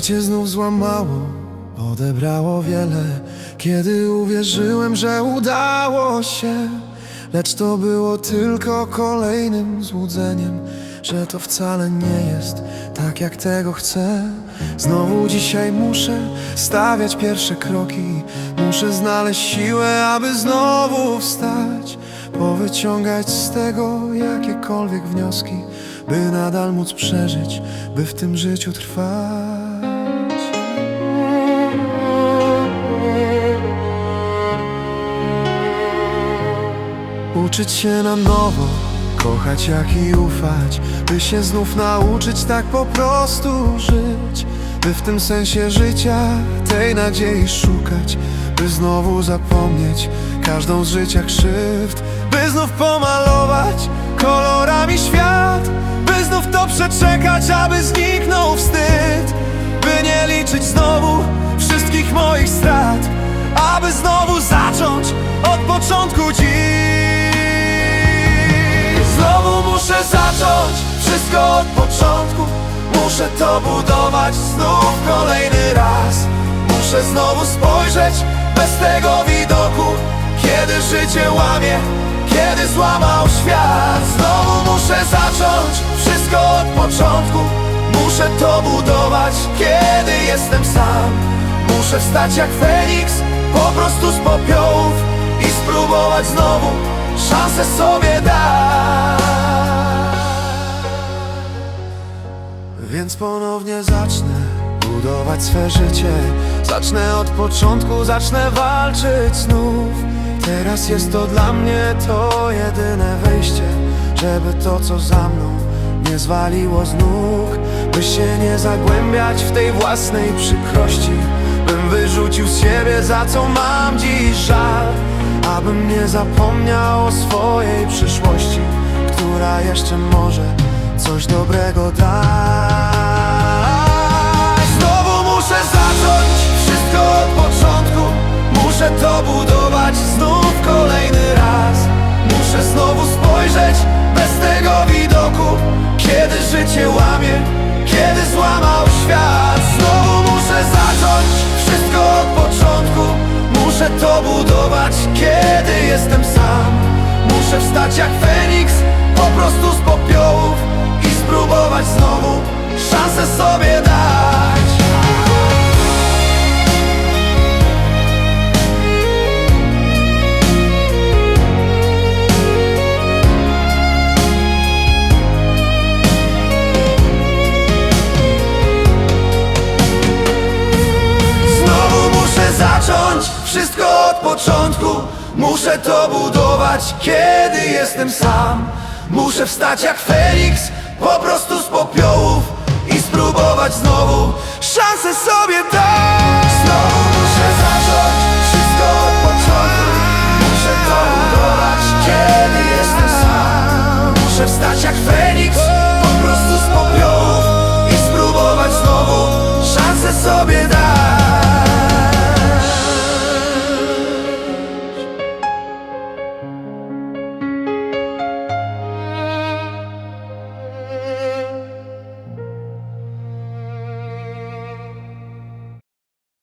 Życie znów złamało, odebrało wiele. Kiedy uwierzyłem, że udało się Lecz to było tylko kolejnym złudzeniem Że to wcale nie jest tak jak tego chcę. Znowu dzisiaj muszę stawiać pierwsze kroki Muszę znaleźć siłę, aby znowu wstać Powyciągać z tego jakiekolwiek wnioski By nadal móc przeżyć, by w tym życiu trwać Uczyć się na nowo, kochać jak i ufać By się znów nauczyć tak po prostu żyć By w tym sensie życia tej nadziei szukać By znowu zapomnieć każdą z życia krzywd By znów pomalować kolorami świat By znów to przeczekać, aby zniknął wstyd By nie liczyć znowu wszystkich moich strat Aby znowu zacząć od początku dziś muszę zacząć? Wszystko od początku. Muszę to budować znów kolejny raz. Muszę znowu spojrzeć bez tego widoku. Kiedy życie łamie, kiedy złamał świat. Znowu muszę zacząć. Wszystko od początku. Muszę to budować, kiedy jestem sam. Muszę wstać jak Feniks, po prostu z popiołów I spróbować znowu szansę sobie dać ponownie zacznę budować swe życie. Zacznę od początku, zacznę walczyć znów. Teraz jest to dla mnie to jedyne wejście Żeby to co za mną nie zwaliło z nóg. By się nie zagłębiać w tej własnej przykrości Bym wyrzucił z siebie za co mam dziś żal. Abym nie zapomniał o swojej przyszłości Która jeszcze może coś dobrego dać To budować, kiedy jestem sam. Muszę wstać jak Feniks, po prostu z popiołów I spróbować znowu. Szansę sobie dać początku Muszę to budować, kiedy jestem sam Muszę wstać jak Feliks, po prostu z popiołów I spróbować znowu. Szansę sobie dać